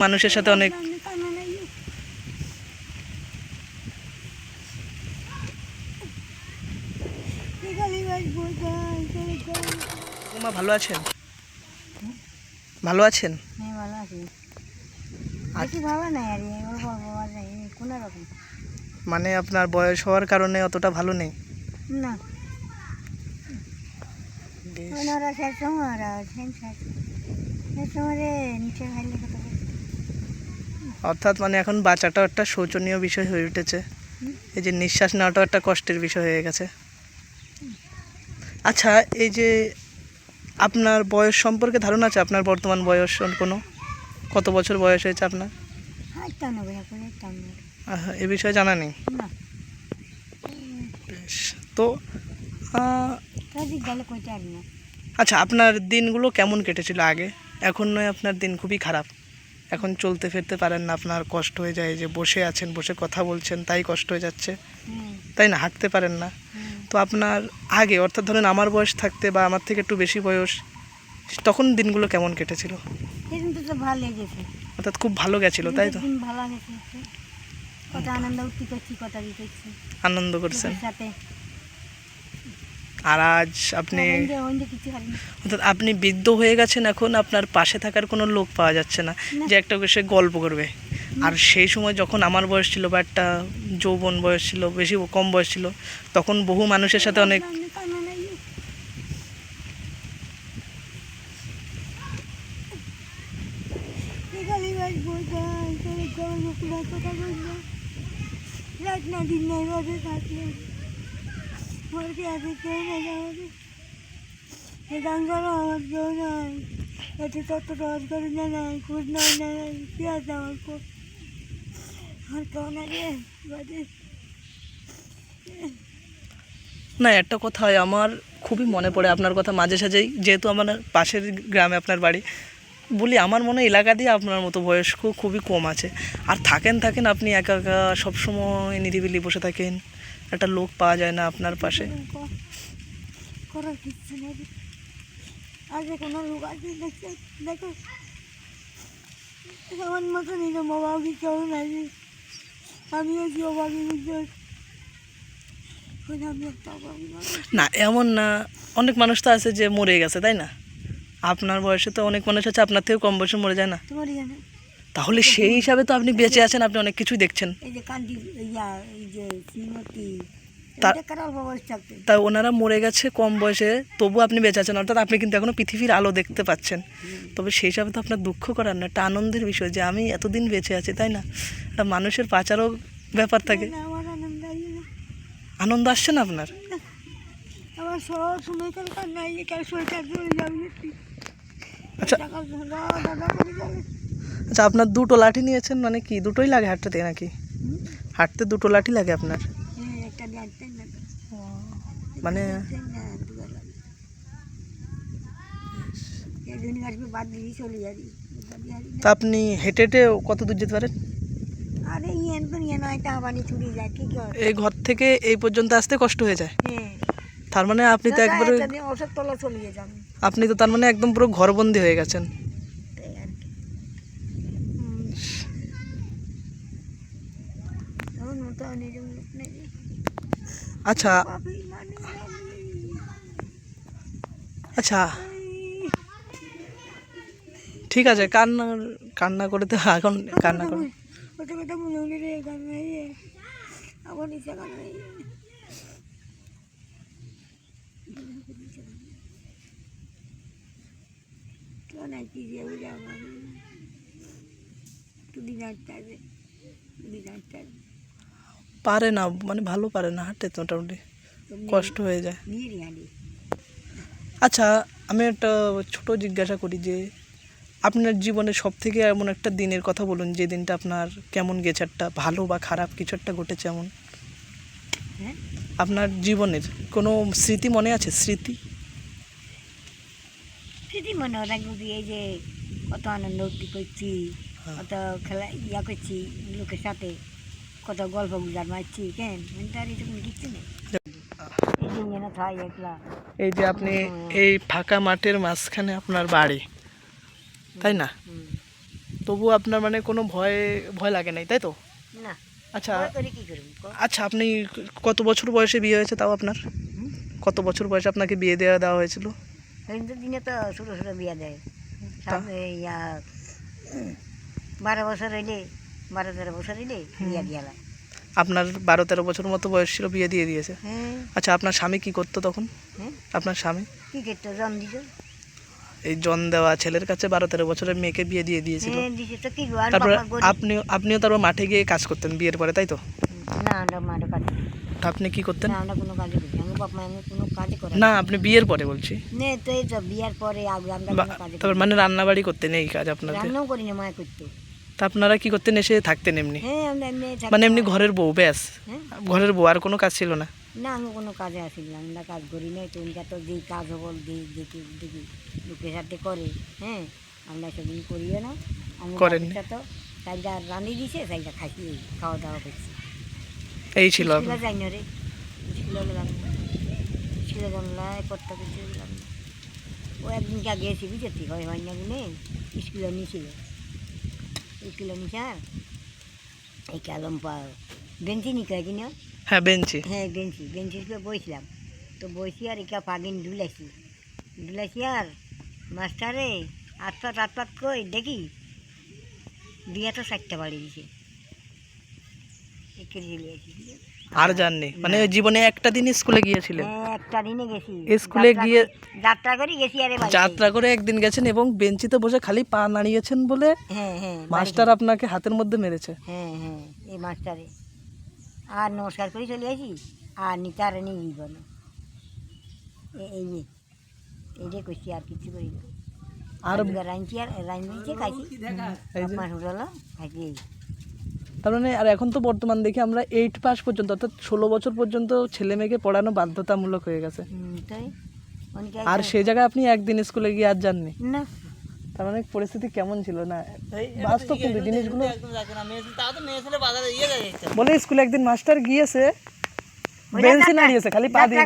মানুষের সাথে অনেক মা ভালো আছেন? ভালো আছেন? হ্যাঁ ভালো আছি। ভালো ভালো মানে আপনার বয়স হওয়ার কারণে অতটা ভালো নেই? না। ওনারা সময় ওরা নিচে কত কষ্ট। অর্থাৎ মানে এখন বাঁচাটাও একটা শোচনীয় বিষয় হয়ে উঠেছে। এই যে নিঃশ্বাস নেওয়াটাও একটা কষ্টের বিষয় হয়ে গেছে। আচ্ছা এই যে আপনার বয়স সম্পর্কে ধারণা আছে? আপনার বর্তমান বয়স কোনো? কত বছর বয়স হয়েছে আপনার? আহ, এ বিষয়ে জানা নেই? বেশ তো আচ্ছা আপনার দিনগুলো কেমন কেটেছিল আগে? এখন নয় আপনার দিন খুবই খারাপ। এখন চলতে ফিরতে পারেন না আপনার কষ্ট হয়ে যায় যে বসে আছেন বসে কথা বলছেন তাই কষ্ট হয়ে যাচ্ছে। তাই না? হাঁটতে পারেন না। তো আপনার আগে অর্থাৎ ধরেন আমার বয়স থাকতে বা আমার থেকে একটু বেশি বয়স তখন দিনগুলো কেমন কেটেছিল? অর্থাৎ খুব ভালো গেছিল তাই তো? আনন্দ করছেন। সাথে আর আজ আপনি কিছু পারি না অর্থাৎ আপনি বৃদ্ধ হয়ে গেছেন এখন আপনার পাশে থাকার কোনো লোক পাওয়া যাচ্ছে না না। যে একটা সে গল্প করবে। আর সেই সময় যখন আমার বয়স ছিল বা একটা যৌবন বয়স ছিল বেশি কম বয়স ছিল তখন বহু মানুষের সাথে অনেক কান্না নাই এখানে বাস বোঝাই তোর গল্প পুরা কথা বলব রাত না দিন নাই রোদে থাকলে ঘরকে আছে কেউ নাই করো আমার কেউ নাই। করে না নাই নাই না নাই, কি আছে আমার আর কেউ না বাজে। না, একটা কথা হয়, আমার খুবই মনে পড়ে আপনার কথা মাঝে সাঝেই, যেহেতু আমার পাশের গ্রামে আপনার বাড়ি। বলি, আমার মনে এলাকা দিয়ে আপনার মতো বয়স্ক খুবই কম আছে। আর থাকেন থাকেন, আপনি একা একা সবসময় নিরিবিলি বসে থাকেন। একটা লোক পাওয়া যায় না আপনার পাশে। আগে কোনো লোক আছে দেখো। আমার মতো আমিও অভাবী বুঝতে না এমন না। অনেক মানুষ তো আছে যে মরে গেছে তাই না? আপনার বয়সে তো অনেক মানুষ আছে আপনার থেকে কম বয়সে মরে যায় না। তাহলে সেই হিসাবে তো আপনি বেঁচে আছেন আপনি অনেক কিছুই দেখছেন। এই যে কান্দি ইয়া এই যে শ্রীমতী তা- ওনারা মরে গেছে কম বয়সে তবু আপনি বেঁচে আছেন অর্থাৎ আপনি কিন্তু এখনও পৃথিবীর আলো দেখতে পাচ্ছেন। তবে সেই হিসাবে তো আপনার দুঃখ করার না একটা আনন্দের বিষয় যে আমি এতদিন বেঁচে আছি তাই না? একটা মানুষের পাচারও ব্যাপার থাকে। আনন্দ আসছে না আপনার? আচ্ছা। আচ্ছা আপনার দুটো লাঠি নিয়েছেন মানে কি? দুটোই লাগে হাঁটতে নাকি? হাঁটতে দুটো লাঠি লাগে আপনার। মানে তা আপনি হেঁটে হেঁটে কত দূর যেতে পারেন? এই ঘর থেকে এই পর্যন্ত আসতে কষ্ট হয়ে যায়। তার মানে আপনি তো একবারে আপনি তো তার মানে একদম পুরো ঘরবন্দি হয়ে গেছেন তাই আর কি হুম। আমার মতো আর নিজের লোক নেই আচ্ছা। আচ্ছা। ঠিক আছে, কান্না কান্না করে তো এখন কান্না করে। তুই তুই জানতে হবে পারে না মানে ভালো পারে না হাঁটতে মোটামুটি। কষ্ট হয়ে যায়। আচ্ছা আমি একটা ছোট জিজ্ঞাসা করি যে আপনার জীবনে সব থেকে এমন একটা দিনের কথা বলুন যে দিনটা আপনার কেমন গেছে একটা ভালো বা খারাপ কিছু একটা ঘটেছে এমন? হ্যাঁ? আপনার জীবনের কোনো স্মৃতি মনে আছে? স্মৃতি? স্মৃতি মনে রাখব এই যে কত আনন্দ করছি হ্যাঁ। কত খেলা ইয়া করছি লোকের সাথে। কত গল্প গুজার মারছি কেন তার এরকম কিছু নেই এই যে আপনি এই ফাঁকা মাঠের মাঝখানে আপনার বাড়ি তাই না। তবু আপনার মানে কোনো ভয় ভয় লাগে নাই তাই তো? না। আচ্ছা। আচ্ছা আপনি কত বছর বয়সে বিয়ে হয়েছে তাও আপনার? কত বছর বয়সে আপনাকে বিয়ে দেওয়া দেওয়া হয়েছিল? দিনে তো ছোটো ছোটো বিয়া দেয়। বারো বছর হইলে বারো তেরো বছর হইলে বিয়া দিয়ালা আপনার বারো তেরো বছর মতো বয়স ছিল বিয়ে দিয়ে দিয়েছে। হ্যাঁ। আচ্ছা আপনার স্বামী কি করতো তখন? হ্যাঁ। আপনার স্বামী? কি করতো জন দিত এই জন দেওয়া ছেলের কাছে বারো তেরো বছরের মেয়েকে বিয়ে দিয়ে দিয়েছিল। হ্যাঁ তারপরে বাবা আপনিও তারপর মাঠে গিয়ে কাজ করতেন বিয়ের পরে তাই তো? আপনি কি করতেন? না কোনো কাজে করি আমার বাপ মা আমি কোনো কাজে করে না। আপনি বিয়ের পরে বলছি। তারপর মানে রান্নাবাড়ি করতেন এই কাজ আপনাদের? রান্নাও করি না মায় করতো। তা আপনারা কি করতেন? এসে থাকতেন এমনি? হ্যাঁ আমরা এমনি থাকতাম। মানে এমনি ঘরের বউ ব্যাস। হ্যাঁ। ঘরের বউ আর কোনো কাজ ছিল না? না আমি কোনো কাজে আসিলাম আমরা কাজ করি নাই তো উনকা তো যেই কাজ হবল দিই দেখি দেখি লোকের সাথে করে হ্যাঁ। আমরা সেদিন করিও না। আমি করেননি? বাচ্চা তো সাইডটা রান্নি দিছে সাইডটা খাইছি এই খাওয়া দাওয়া করছি। এই ছিল স্কুলে আপনার যাই না রে। স্কুলে গেলাম। না স্কুলে গেলাম করতে কিছু গেলাম। না ও একদিন কা গেছি বুঝেছি হয় হয় না গুনে স্কুলে নিয়েছিল স্কুলে নিছে এই কালম বেঞ্চি নি কয় কিনা হ্যাঁ বেঞ্চি হ্যাঁ বেঞ্চি বেঞ্চি বসলাম তো বসি আর একা পাগিন ডুলাইছি ডুলাইছি আর মাস্টারে আটপাত আটপাত কই দেখি বিয়াটা চারটা বাড়ি দিছে একে আসি আর জাননি মানে জীবনে একটা দিন স্কুলে গিয়েছিলেন। একটা দিনে গেছি। স্কুলে গিয়ে- যাত্রা করে গেছি আরে। যাত্রা করে একদিন গেছেন এবং বেঞ্চিতে বসে খালি পা নাড়িয়েছেন বলে হ্যাঁ হ্যাঁ মাস্টার আপনাকে হাতের মধ্যে মেরেছে। হ্যাঁ হ্যাঁ এই মাস্টারে। আর নমস্কার করে চলে আসি আর নিতার নিয়ে দিব না এ- এই যে করছি আর কিছু করি না। আর রাঁধছি আর রাঁধছি খাইছি। এই যে। মাছ উঠালো খাইছি এই তার মানে আর এখন তো বর্তমান দেখি আমরা এইট পাস পর্যন্ত অর্থাৎ ষোলো বছর পর্যন্ত ছেলে মেয়েকে পড়ানো বাধ্যতামূলক হয়ে গেছে। অনেকে আর সেই জায়গায় আপনি একদিন স্কুলে গিয়ে আর যাননি? না। তার মানে পরিস্থিতি কেমন ছিল না? বাস্তব কিন্তু জিনিসগুলো বলে স্কুলে একদিন মাস্টার গিয়েছে বেঞ্চি নাড়িয়েছে খালি পা দিয়ে